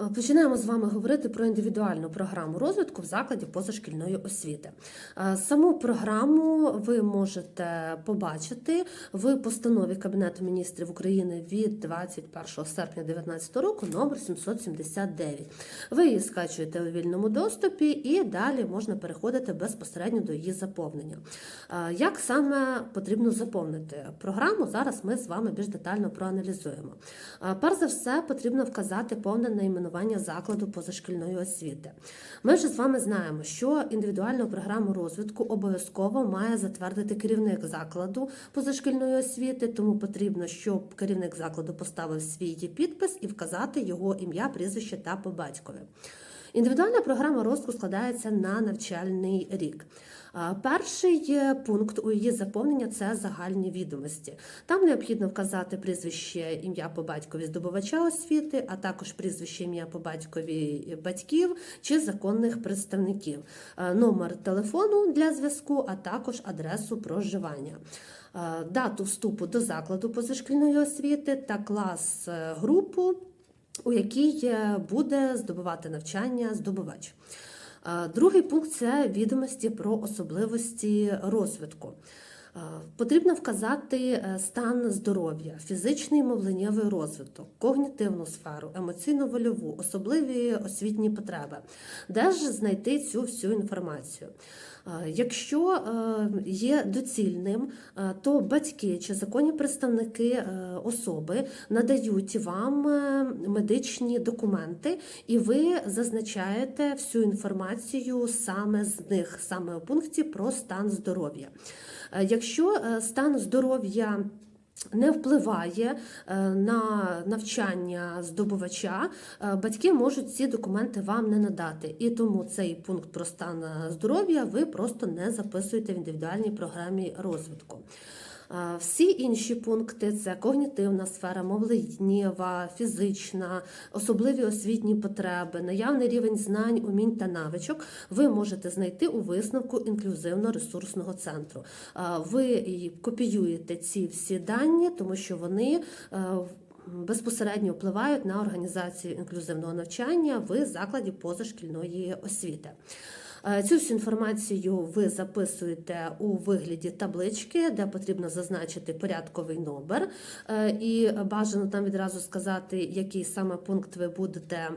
Е, Починаємо з вами говорити про індивідуальну програму розвитку в закладі позашкільної освіти. Е, Саму програму ви можете побачити в постанові Кабінету міністрів України від 21 серпня 2019 року номер 779. Ви її скачуєте у вільному доступі і далі можна переходити безпосередньо до її заповнення. Е, Як саме потрібно заповнити програму? Зараз ми з вами більш детально проаналізуємо. Перш за все, потрібно вказати повне найменування закладу позашкільної освіти. Ми вже з вами знаємо, що індивідуальну програму розвитку обов'язково має затвердити керівник закладу позашкільної освіти, тому потрібно, щоб керівник закладу поставив свій підпис і вказати його ім'я, прізвище та по батькові. Індивідуальна програма розвитку складається на навчальний рік. Перший е, пункт у її заповнення це загальні відомості. Там необхідно вказати прізвище ім'я по батькові здобувача освіти, а також прізвище ім'я по батькові батьків чи законних представників, Е, номер телефону для зв'язку, а також адресу проживання. Е, Дату вступу до закладу позашкільної освіти та клас е, групу у якій е, буде здобувати навчання здобувач. Е, Другий пункт це відомості про особливості розвитку. Е, Потрібно вказати е, стан здоров'я, фізичний мовленнєвий розвиток, когнітивну сферу, емоційно-вольову, особливі освітні потреби, де ж знайти цю всю інформацію. Е, Якщо є доцільним, то батьки чи законні представники особи надають вам медичні документи, і ви зазначаєте всю інформацію саме з них, саме у пункті про стан здоров'я. Якщо е, стан здоров'я не впливає е, на навчання здобувача, е, батьки можуть ці документи вам не надати. І тому цей пункт про стан здоров'я ви просто не записуєте в індивідуальній програмі розвитку. Всі інші пункти це когнітивна сфера, мовленнєва, фізична, особливі освітні потреби, наявний рівень знань, умінь та навичок. Ви можете знайти у висновку інклюзивно-ресурсного центру. Ви копіюєте ці всі дані, тому що вони. е, Безпосередньо впливають на організацію інклюзивного навчання в закладі позашкільної освіти. Е, Цю всю інформацію ви записуєте у вигляді таблички, де потрібно зазначити порядковий номер, Е, і бажано там відразу сказати, який саме пункт ви будете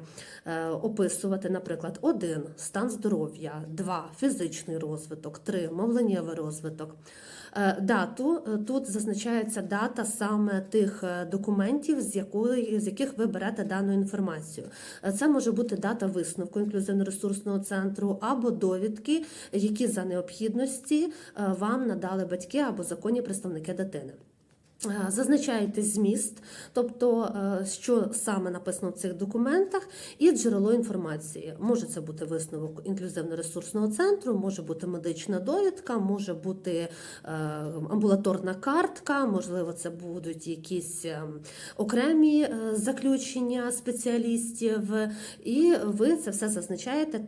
е, описувати. Наприклад, один стан здоров'я, два фізичний розвиток, три мовленнєвий розвиток. Дату тут зазначається дата саме тих документів, з якої з яких ви берете дану інформацію. Це може бути дата висновку інклюзивно-ресурсного центру або довідки, які за необхідності е, вам надали батьки або законні представники дитини. Е, Зазначаєте зміст, тобто е, що саме написано в цих документах, і джерело інформації. Може це бути висновок інклюзивно-ресурсного центру, може бути медична довідка, може бути е, амбулаторна картка, можливо, це будуть якісь окремі заключення спеціалістів, і ви це все зазначаєте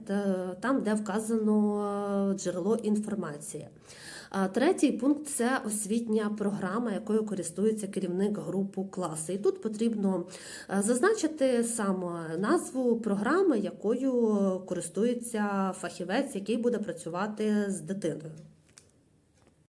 там, де вказано джерело інформації. Третій пункт це освітня програма, якою користується керівник групу класу. І тут потрібно е, зазначити саме назву програми, якою користується фахівець, який буде працювати з дитиною.